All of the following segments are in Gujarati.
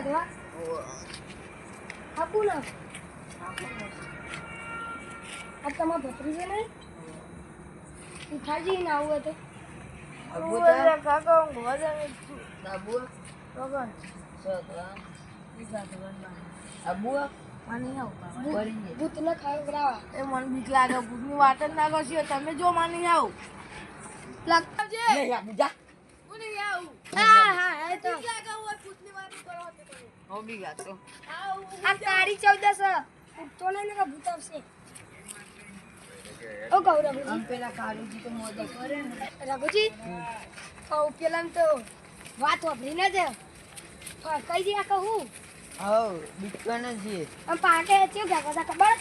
સાધવા આપું ને. આ તમારા ભત્રીજો ને ઉઠાજી ને આવું હતું ભૂત ને ખાયો કરાવા એ મને બીક લાગે ભૂતની વાત જ ના કરશો તમે જો માની આવો. લાગતા છે નહીં આવું જા. હું નહીં આવું. હા હા એ તો. બીક લાગે હોય ભૂતની વાત કરો તે કરો. હો બી વાત તો આ તારી ચૌદસ. ઉઠતો નહીં ને કે ભૂત આવશે? ઓ રઘુજી આમ પેલા કાળુજી તો મોદો કરે ને. રઘુજી? કહું પેલા તો વાત વાપરી ને હા, કઈ દે કહું. હવ બીકવાન છે આમ પાકે છે હતા ખબર?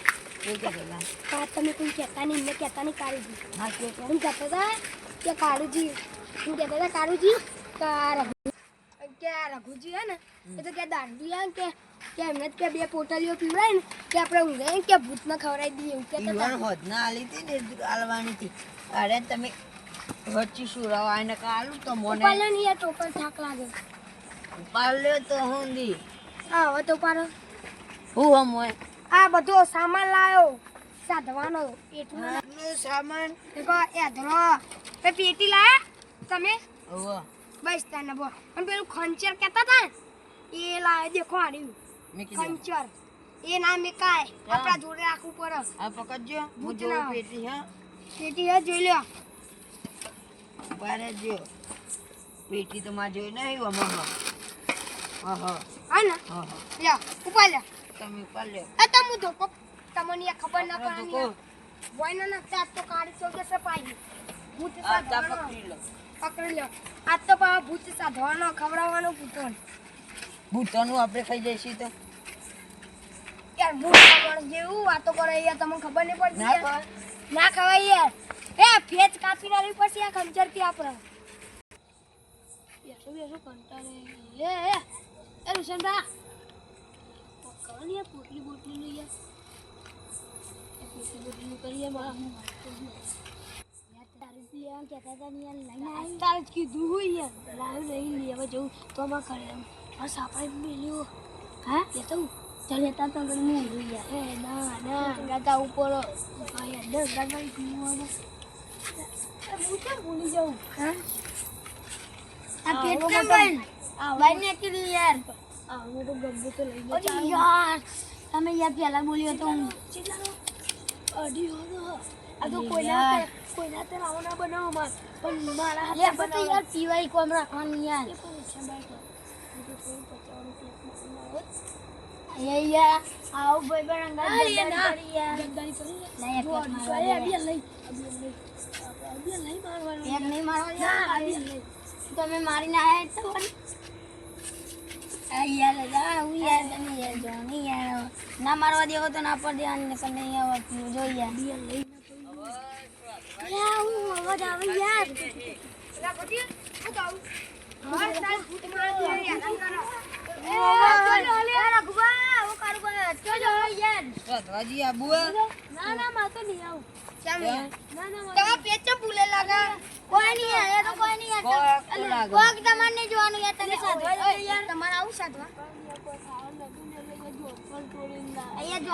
હા તમે કોઈ કહેતા નહીં એમને કહેતા નહીં કાળુજી. હા કે? કે એમ કહેતા હતા કે કાળુજી હું કહેતા હતા કાળુજી કે રઘુજી હે ને એ તો કે દાંડિયા કે કે એમને કે બે પોટલીઓ પીવડાય ને કે આપણે ઊંઘે કે ભૂતને ખવડાવી દઈએ એવું કે ઈવન હોદના આલી હતી ને આલવાની હતી. અરે તમે વચ્ચે સુરાવા એને કાલું તો મને? ઉપાડ્યો ને યાર ટોપર થાક લાગે. ઉપાડ તો હું દી. હા હવે તો પાડો હું હમ હોય? આ બધો સામાન લાયો. સાધવાનો એટલું સામાન. એધરો પેટી લાયા તમે? બસ તને બો અને પેલું ખંચર કહેતા હતા ને એ લાયા દેખો આર્યું ખંચર. એ ના મેકાય. હા. આપણા જોડે રાખવું પડે. આ પકડજો. હું જોઉં. પેટી હા. પેટી હે જોઈ લ્યો. બારે જો. પેટી તો માં જોઈ નહીં આમાં હા હા. હા ને? હા હા. લ્યો ઉપાડ લ્યો તમે ઉપાડ લ્યો. એ તો હું ધોકો. તમને ખબર ના આ પડે ધોકો. વોય ના ચાર તો કાળી છે પાઈ. ભૂત આ પકડી લો. પકડી લ્યો આજ તો પાવા ભૂત સાધવાનો ખવડાવવાનો ભૂતો ભૂતોનું આપણે ખાઈ જઈશું તો. યાર ભૂત સાધવાનો જેવું વાતો કરે યાર તમને ખબર નહીં પડતી ના ખવાય યાર. એ ફેચ કાપી નાખવી પછી આ ખંજરથી આપણે. બેસો બેસો કંટાળે. એ એ એ રુશનભા. ને યાર પોટલી બોટલી યાર. પોટલી બોટલી કરીએ મારા એમ કહેતા હતા ને લઈને આવી. તારે જ કીધું હોય યાર લાવ્યું નહીં લેવા જવું. તો અમારે કરે એમ. બસ આપણે મેલ્યો. હા? એ તો ચાલ જતા તો ઘર હું ઊંઘી યાર એ ના ના ગાતા ઉપર યાર દસ ગાતા હું કેમ ભૂલી જાઉં? હા? આ પેટ કેમ બંધ બહાર નીકળી યાર. આ હું તો ગબ્બુ તો લઈ ગયો યાર. તમે યાર પહેલા બોલ્યો તો હું. અઢી હતો આ તો કોઈના કોઈના તે રાવો ના બનાવો માર. પણ મારા હાથે બનાવો. યાર પીવાય કોમ રાખવાની યાર. યાર આવો ભાઈ પણ અંગા યાર. ગદ્દારી કરી નહીં લઈ. લઈ મારવાનું મારવાનું યાર. તમે આયા તો યાર ના મારવા દેવો તો ના પર ધ્યાન નકર નહીં આવતું જો યાર યાર હું અવાજ આવે યાર સતવાજી આબુ હે? ના ના માં તો નહીં આવું નહીં જોવાનું આવું સાધવા અહીંયા જો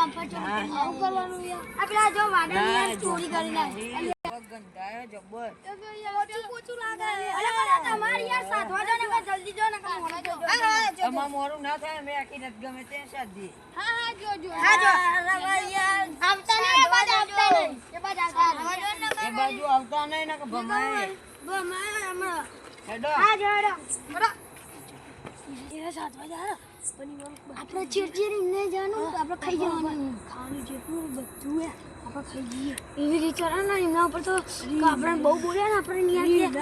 આ જો વાડા ચોરી કરી નાખી. ગંધાયો જબ્બર. પોચું પોચું લાગે. અરે પણ તમારી યાર સાધવા જો ને જલ્દી જો ને કે મોડા જો હા હા જો આમાં મોડું ના થાય મેં આખી રાત ગમે તે સાધી. હા હા જો જો. હા જો આવતા ને એ બાજુ આવતા ને એ બાજુ આવતા ને એ બાજુ આવતા ને કે ભમાય. હમણાં હેડો. હા જો હેડો હેડો. આપણે ચીરચીરી ને જવાનું આપણે ખાઈ જવાનું. ખાવાનું જેટલું બધું હે. આપણે ખાઈ જઈએ. એવી રીતે ને એમના ઉપર તો આપણે બહુ બોલ્યા ને આપણે નહીં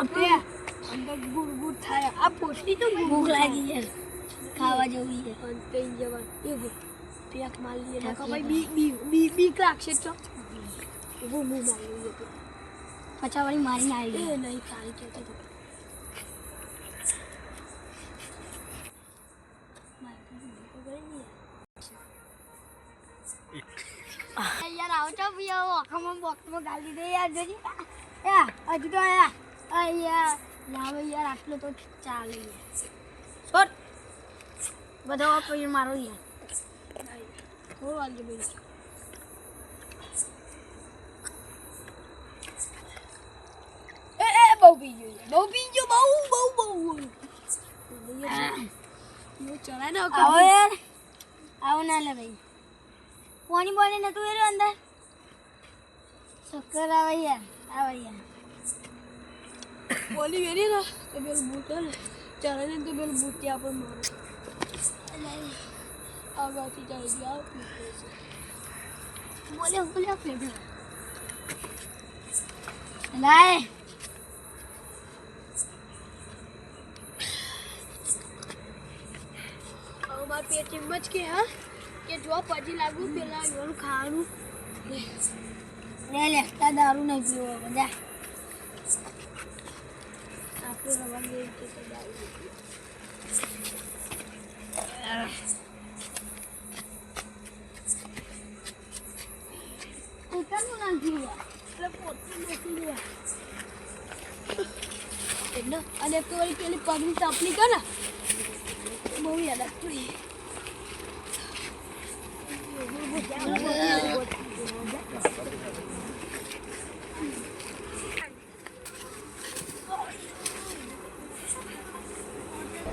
આપણે અંદર ગુડ ગુડ થાય. આ પોટલી તો ભૂખ લાગી ખાવા જેવું છે. પણ કઈ જવાનું. એવું પેક મારી લઈએ ભાઈ બી બી બી બીક લાગશે તો. એવું મું મારી લઈએ પચા વાળી આવી. નહીં ખાલી કહેતો તો યાર આવો તો ભી આવો આખામાં બોક્સમાં ગાલી દે યાર જોજી. યા હજુ તો આયા અయ్యా લાવો યાર આટલો તો ચાલે યાર. બધા પછી મારો યાર. થોડું વાંધો ભાઈ ગયો યાર. બહુ પી ગયો બહુ બહુ બહુ. હું ચડાય ને આવો યાર. આવો ના લે ભાઈ. પાણી પાણી નતું એનું અંદર? ચક્કર આવે યાર આવે યાર બોલી વેરી ને તો પેલું હે ને ચડે ને તો પેલું બૂટ ત્યાં પર મારે. આગળથી ચડી ગયા બોલ્યો બોલ્યો ફેડો લાય. મારા પેટ એમ જ કે હા કે જો પછી લાગુ પેલા ખાવાનું. લે લે તા દારૂ નહીં પીવો બધા આપણે રવા દે કે દારૂ અને પેલી પગની તપલી કરે ને બહુ યાદ આવતું એ.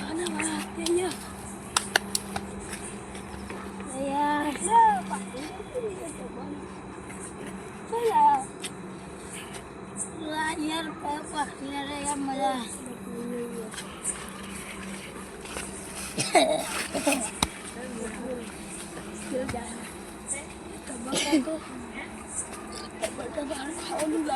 અને વાહ, અહીંયા. ચાલ આ. યાર પાછી રે યાર મજા તબક્કા તો તબક્કા બહાર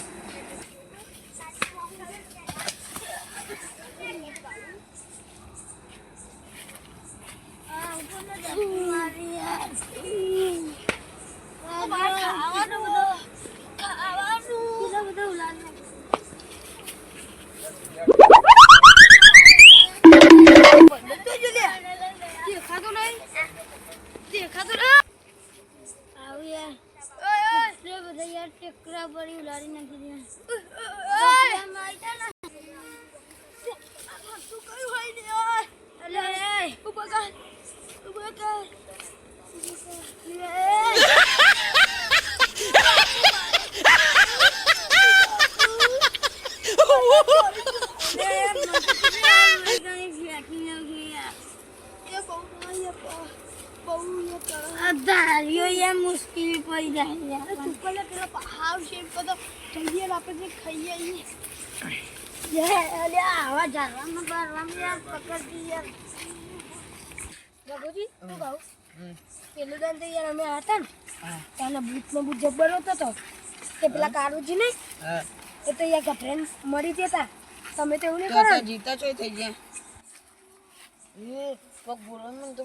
ખાવાનું લાગે મારી યાર બહાર ખાવાનું બધું. ખાવાનું કેટલો બધો ઉલાદ નાખ્યો. દેખાતું નહીં દેખાતું નહીં આવું યાર ઓય, ઓય. એટલો બધો યાર ટેકરા પડી ઉલાડી નાખી દે ઓય. આમ આવી જા ને. શું કર્યું હોય ને ઓય. અલે, એ. ઊભા કર. ઊભા કર. લે, યાર, મને તો યાર, મને કાંઈ બેઠી નથી યાર. એ બહુ નહીં, એ બહુ- બહુ એ કરે. આ ધારીઓ યાર મુશ્કેલી પડી જાય અરે યાર તું પેલા પેલા હાવ શેપ બધો જઈએ ને આપણે જે ખાઈએ આવીએ.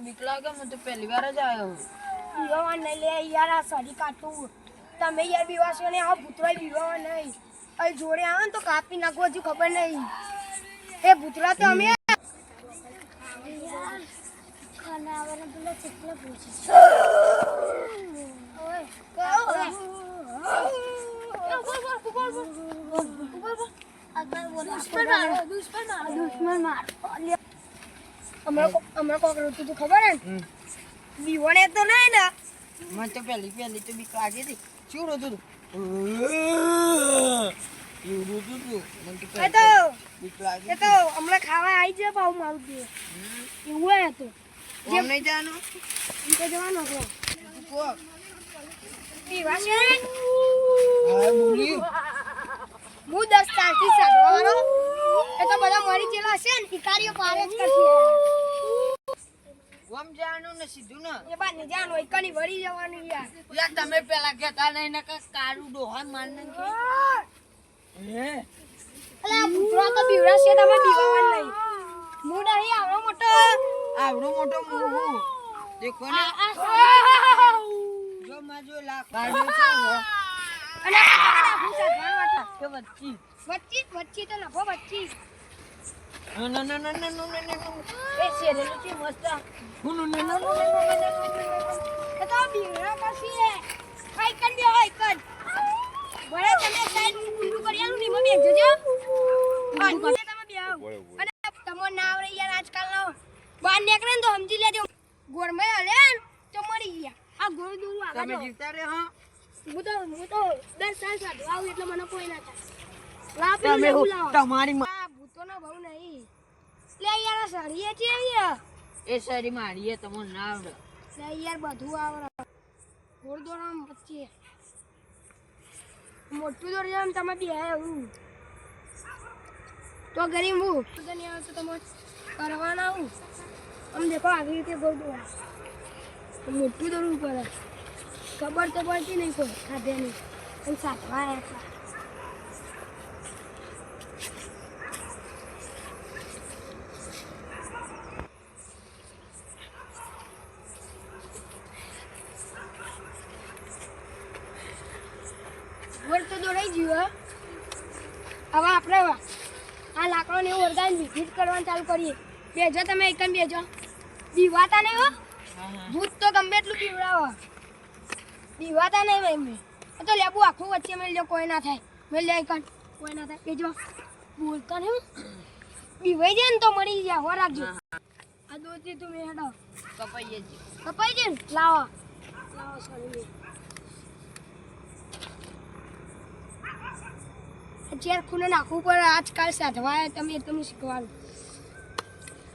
બીક લાગે તો પહેલી વાર જ આવ્યો બીવાવા નહીં લે યાર, આ સરી કાઢું તમે યાર બીવાશો ને આ ભૂતવાય બીવાવા નહીં. અહીં જોડે આવે ને તો કાપી નાખવું હજુ ખબર નહીં. એ ભૂતરા તો અમે હમણાં કોક રોતું તું ખબર ને હમ. તો નહીં ને. મને તો પહેલી પહેલી તો બીક લાગી હતી. શું રોતું હતું? એવું રોતું મને તો એ પહેલી તો બીક લાગી એ તો હમણાં ખાવા આવી જાય પાછું મારું એવું હે તો જેમ નહીં જવાનું? એમ તો જવાનો છો તું કોક બીવાશે હા બોલ્યું હું દસ તારથી સાધવા એ તો બધા મરી ગયેલા છે ને શિકારીઓ પારે જ કરશે. જવાનું ને સીધું ને. એ બાદ જાન હોય કની વળી જવાનું યાર. યાર તમે પેલા કહેતા નહીં ને કારું ડોહા માર નાખી હે. અલા ભૂતરા તો બીવડા છે તમે દીવાવાન નહીં હું નહીં મસ્ત આલું ની મમ્મી જોજો તમે બે અને તમો ના આવડે યાર આજકાલ નો બહાર નીકળે ને તો સમજી લેજો. ગોરમાઈ હલે તો મરી ગયા. આ ગોળ દૂર તમે જીવતા રહે હા. હું તો હું તો 10 સાલ સાથે આવું એટલે મને કોઈ ના થાય. તમે. તમારી માં આ ભૂતોનો બહુ નહીં. લે યાર આ સળીએ છે યાર એ સારી મારી એ તમને ના આવડે. લે યાર બધું આવડે. ગોર દોરામ પછી મોટું દોડ જાય તમે બે એવું તો ગરીબ હું. તો નહીં આવતું તમે કરવાના હું. આમ દેખો આવી રીતે દોડા મોટું દોડવું પડે. ખબર તો પડતી નહીં કોઈ. ખાધે નહીં. પણ સાચવા આવ્યા વર તો દોડાઈ ગયું હે હવે આપણે આ લાકડોને એવું વરદાન વિઝિટ કરવાનું ચાલુ કરીએ. બેજો તમે એકમ બેજો. બીવાતા નહીં હો. ભૂત તો ગમે એટલું પીવડાવો. દીવાતા નહીં મેં તો લેબુ આખું વચ્ચે મેં લ્યો કોઈ ના થાય. મેં લે એકમ કોઈ ના થાય. બેજો. બોલતા નહીં. બીવાઈ જાય ને તો મળી જાય હો રાખજો. આ દોતી તું મેડો કપાઈ છે કપાઈ જાય લાવો. લાવો સોરી ચેર ખૂને નાખવું પડે. આજકાલ સાધવા તમે તમે શીખવાનું આ ખોલી દો તો મેલો હરગાવો કાગળ હાથે પૂરા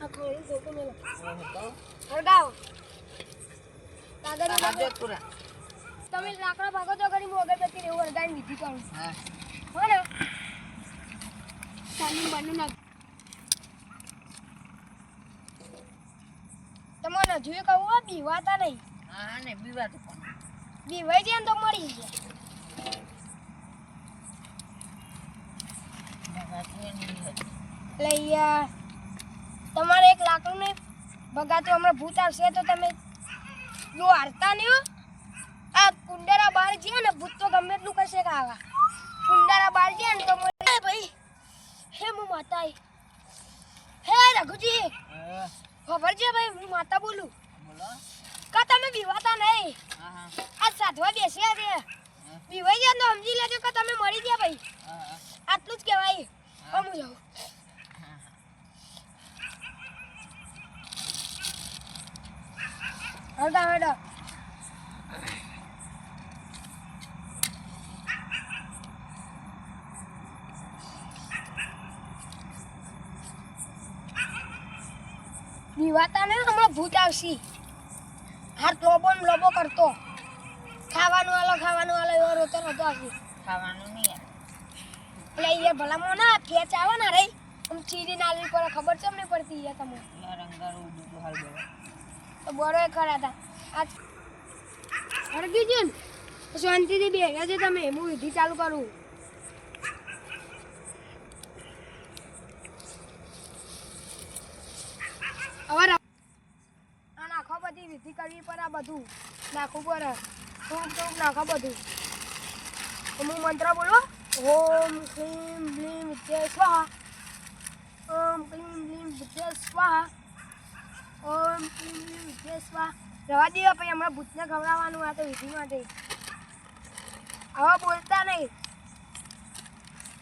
તમે લાકડા ભાગો તો કરી હું અગરબત્તી રેવું હરગાઈને વિધિ કરું હો ને. સાની બનું નાખ. તમને હજુ એ કહું હો, બીવાતા નહીં. હા ને બીવા તો પણ. બીવાઈ જાય ને તો મળી જાય. એટલે યાર તમારે એક લાકડું ને ભગાતું હમણાં ભૂત આવશે તો તમે જો હારતા નહીં આ કુંડારા બહાર ગયા ને ભૂત તો ગમે એટલું કરશે કે આવા. કુંડારા બહાર ગયા ને તો મને ભાઈ હે હું માતા હે રઘુજી ખબર છે ભાઈ હું માતા બોલું? કા તમે બીવાતા નહીં? આ સાધવા બેસ્યા છે. બીવાઈ ગયા તો સમજી લેજો કે તમે મરી ગયા ભાઈ. આટલું જ કહેવાય. હવે હું જાઉં હળગા હળગા દીવાતા ને હમણાં ભૂત આવશી. હાર લોબો ને લોબો કરતો. ખાવાનું આલો ખાવાનું આલો એવો રોતો નતો આવશે. ખાવાનું નહીં એટલે એ ભલામો ના ફેચ આવે ને રે આમ ચીરી નાલી પર ખબર છે નહીં પડતી એ તમને? રંગારું હાલ બોલો તો બોરો ખરા હતા. આજ હરગી છે ને તો શાંતિથી બેઠા છે તમે હું વિધિ ચાલુ કરું હવે નાખો બધી વિધિ કરવી પડે આ બધું. નાખવું પડે. થોડુંક થોડુંક નાખો બધું. હું મંત્ર બોલો. ઓમ ક્લીમ બ્લીમ, વિદ્યા ઓમ ક્લીમ બ્લીમ, વિદ્યા સ્વાહા. ઓમ વિદ્યા સ્વાહા રવા દેવા પછી હમણાં ભૂતને ખવડાવવાનું આ તો વિધિ માટે. આવા બોલતા નહીં.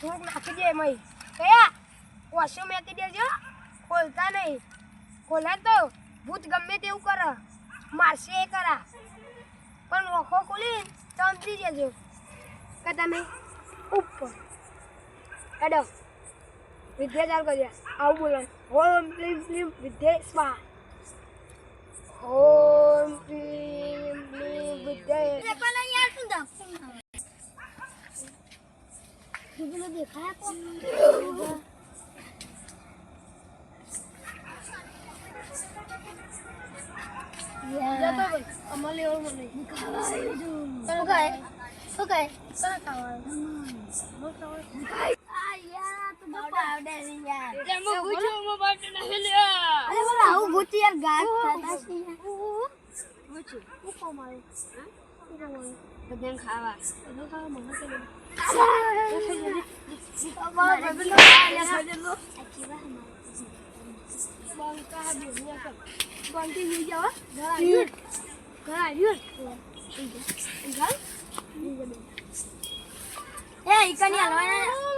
થોડુંક નાખી દે એમાં કયા ઓછું મેકી દેજો. ખોલતા નહીં. ખોલે તો. ભૂત ગમે તેવું કરે. મારશે એ કરા. પણ ઓખો ખોલી સમજી જજો કે તમે ઉપર. એડો વિદ્યા ચાલુ કર્યા આવું બોલો. ઓમ પ્લીમ પ્લીમ વિદ્યા સ્વાહા Om nanya aku dong? Lebih kayak apa? Oke oke. આવડે યાર એટલે મો ગુચો મો બાટ ના હેલ્યા અરે બોલ આવું ગુચી યાર. ગાત થતા છે ગુચો હું કો મારું બધા ખાવા બધું ખાવા મને કે અમારા બધું ખાવા લે અકીવા હમારા બંકા હા બીજા કર બંકી જઈ જાવ ઘર આવ્યું ઘર આવ્યું એ જા એ જા એ ઈકની હલવાના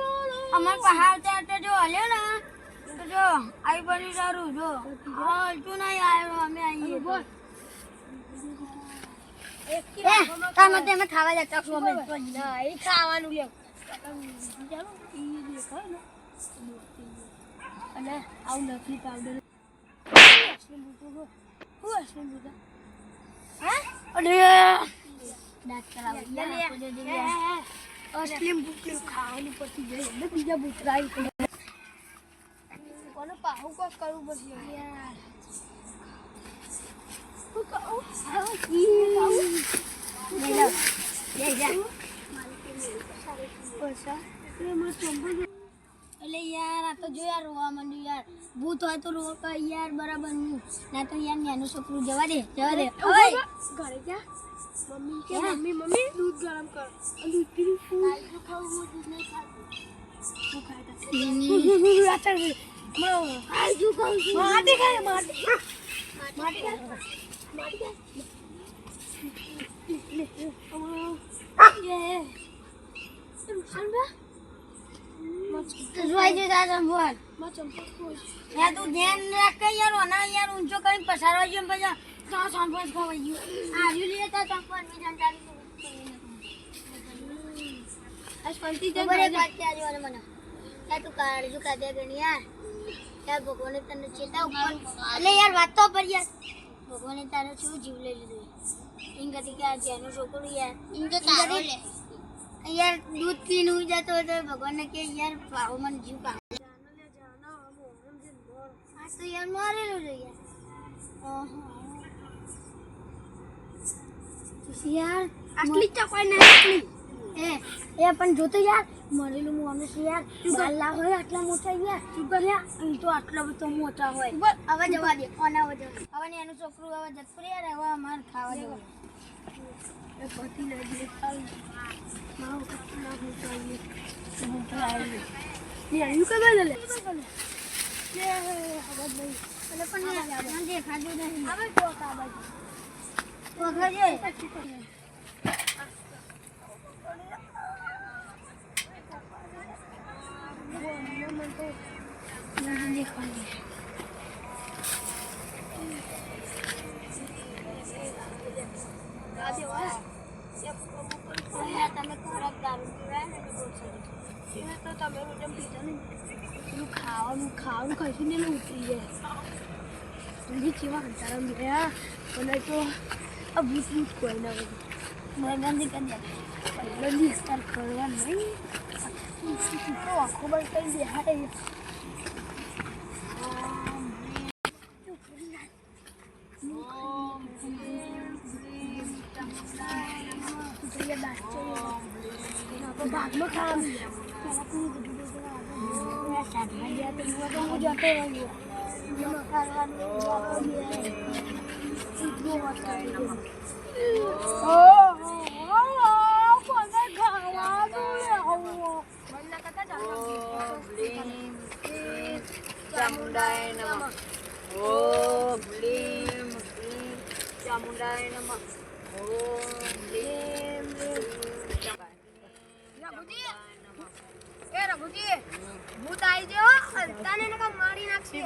અમાર પહાડ ત્યાં તો જો હલ્યો ને તો જો આવી બની સારું જો. હલતું નહીં આવ્યો અમે આવીએ ખાવા જતા છો અમે. ખાવાનું લે અને આવું નથી પાવડર હું? દાંત કરાવો લે, લે. યાર કોઈ દે અસલી બુટલી ખાવાની પછી જઈ એટલે બીજા આવી પડે કોને પાહું કોક કરવું પડશે? યાર. હું કહું? હા ઈ ખાવું લઈ લો લઈ જા પૈસા એ મને ચંપલ એટલે યાર આ તો જો યાર રોવા માંડ્યું યાર ભૂત હોય તો રોવા યાર બરાબરનું ના તો યાર નાનું છોકરું જવા દે જવા દે ઓય ઘરે જા મમ્મી કે મમ્મી મમ્મી દૂધ ગરમ કર દૂધ પીવું ફૂલ ખાવું હું દૂધ નહીં ખાતું હું જોઈ જો યાર તું ધ્યાન રાખ કે યાર ઓના યાર ઊંચો કરીને પસારવા જો પછી તો સંપર્ક ખવાઈ ગયું. આ રહ્યું લે તો સંપર્ક મી જાણકારી આ શાંતિ ખબર એક વાત ત્યાં જોવાને મને? યાર તું કાળજુ કાઢ્યા કે યાર. યાર ભગવાને તને ચેતા ઉપર એટલે યાર વાત તો પર યાર. ભગવાને તારો શું જીવ લઈ લીધો એમ કદી કે આ જેનું છોકરું યાર? એમ તો તારો લે. યાર દૂધ પીને હું જતો હતો ભગવાનને કે યાર ભાવ મને જીવ કામ આ તો યાર મારેલું છે યાર. ઓહો. યાર આટલી ચપાઈ ના એ એ પણ જોતો યાર મરેલું મોનું છે યાર. બાલા હોય આટલા મોટા યાર. અહીં તો આટલા બધો મોટા હોય. હવે જવા દે ઓને હવે જવા હવે એનું છોકરું હવે જતું યાર હવે અમારે ખાવા દેવો એ પતિ લાગી દે ચાલ મારો હું ચાલી હું તો આવી ને આવ્યું કે બદલે લે હવે ભાઈ એટલે પણ યાર દેખાતું નહીં હવે તો કા બાજુ. વખત તમે ખોરાક દારૂ પીવડાય ને બહુ સારું તો તમે રોજ પીતા ને ખાવાનું ખાવાનું ખાઈશું ને એટલે ઉતરી મને તો આ કોઈ ના બધું મરગાંધી કરી દે જલ્દી વિસ્તાર કરવા નહીં તો આખો બંધ કરી હા તો હું જતો રહ્યો ચામુંડાય નમઃ ઓમ લીમ ક્લીમ ચામુંડાય નમઃ. ઓમ લીમ ભૂત આવી ગયો તને કામ મારી નાખશે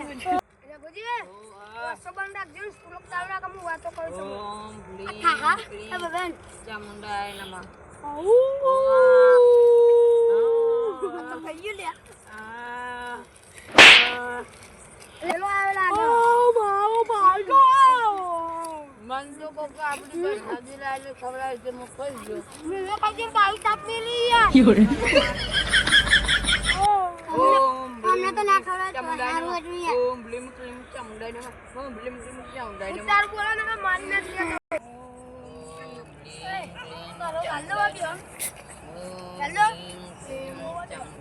રઘુજી બસો બંધ રાખજો સ્કૂલ રાખ હું વાતો કરું છું ઓમ લીમ હા હા ક્લીમ ચામુંડાય નમઃ આ તો થઈ ગયું લે આ આવેલા ઓ મારો ભાગો મન તો કોક આપણી પાસે હાજી લાલે ખવડાવે છે હું કહી દઉં મેં કઈ બાઈ તાપ મેલી યાર અમને તો ના ખવડાવે તો ઓમ લીમ ક્લીમ ચામુંડાય નમઃ ઓમ લીમ ક્લીમ ચામુંડાય નમઃ તાર બોલો ને કે મારી કરો હાલો વાગ્યો હેલો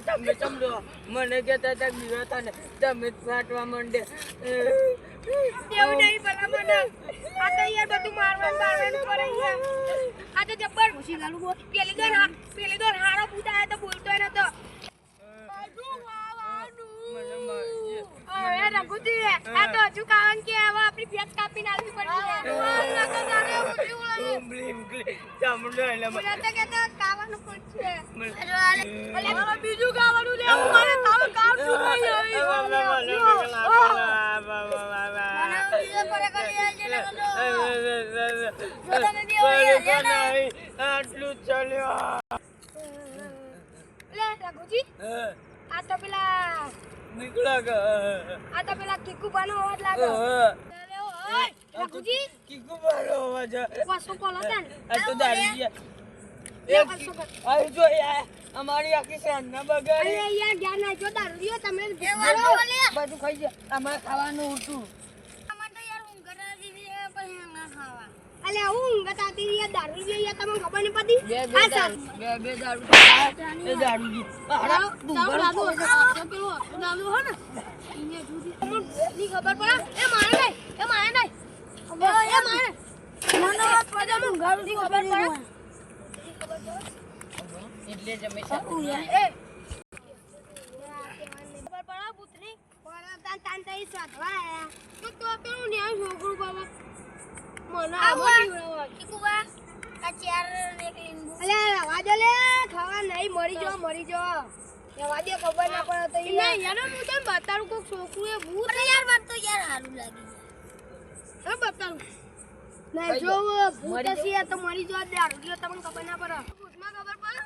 તમે સમજો મને કહેતા હતા બીવા હતા ને તમે ફાટવા માંડે એવું નહીં ભલા મને આ તો યાર બધું મારવાનું મારવાનું કરે યાર આ તો જબ્બર ઘૂસી ગાલું બોલ પેલી દોર પેલી દોર હારો પૂતા તો બોલતો નતો હવે રઘુજી આ તો હજુ કારણ કે હવે આપણી ભેંસ કાપી પડશે અલે બીજું ખાવાનું લેવું મારે તાવ કામ આટલું ચાલ્યો લે રઘુજી આ તો નીકળા આ તો પેલા કીકુબાનો અવાજ લાગે. ઓય રઘુજી કીકુ મારો અવાજ. વસો કોલો છે ને આ તો દારૂ ગયા. જો અમારી આખી સાંજના બગાડી. અહીંયા ધ્યાન નાખજો દારૂ તમે બધું ખાઈ ગયા અમારે ખાવાનું હતું. અલે હું આવતી યાર દારૂ લ્યો યાર તમને ખબર નહીં પડી બે બે હા, દારૂ બે બે દારૂ એ દારૂ જી તારો લાગુ પેલો દારૂ હે ને ઇને જુદી ની ખબર પડે એ મારે નહીં એ મારે નહીં એ મારે મને વાત પડે હું ઘરની ખબર પડે એટલે જ અમે એ ખબર પડે પુત્રી પણ તાન તાન તઈ સાધવા આયા તો તો પેલું ન્યાય છોકરું બાબા ખાવા નહીં મરી જો મરી જો દે ખબર ના પડે તો યાર હું તને બતાડું કોક છોકરું એ ભૂત યાર વાત તો યાર હારું લાગી બતાડું જો ભૂત હશે તો મરી જો તમને ખબર ના પડે ભૂતમાં ખબર પડે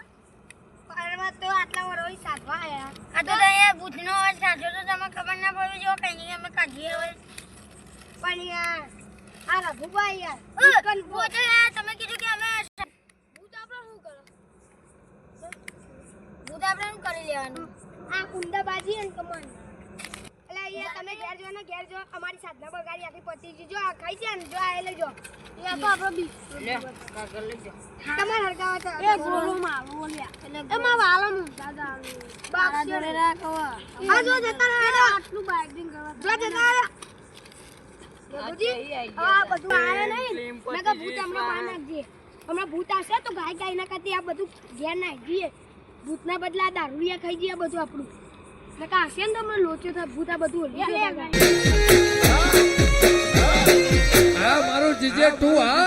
પારમાં તો આટલા વરોય સાધવા આયા આ તો અહીંયા ભૂતનો અવાજ સાચો તો તમે ખબર ના પડવી જો કઈ નહીં અમે કાઢીએ હોય પણ યાર આ રઘુભાઈ યાર. અ, દુકાન તમે કીધું કે અમે ભૂત આપણે શું કરે? ભૂત આપણે શું કરી લેવાનું? આ કુંડા બાજી અને કમાન. એટલે અહીંયા તમે ઘેર જો ને ઘેર જો. અમારી સાધના બગાડી આખી પતી જો આ ખાઈ છે ને જો આ એ લઈ જો. એ તો આપણો બી. લે કાગળ લઈ જા. તમારે હરગાવા તો એ ગોળો મારો બોલ્યા એમાં વાલો નું દાદા બાપ જોડે રાખો. આ જો જતા રહે આટલું બાઇકિંગ કરવા જો જતા આ બધું આવે નહીં. મેં કહ્યું ભૂત હમણાં બહાર નાખજે. હમણાં ભૂત આવશે તો ગાય ગાય ના કરતી આ બધું ઘેર નાખી દઈએ ભૂતના બદલા દારૂડિયા ખાઈ જઈએ બધું આપણું. મેં ને તમને લોચ્યો થાય ભૂત આ બધું ઓલી મારું જીજે તું હા?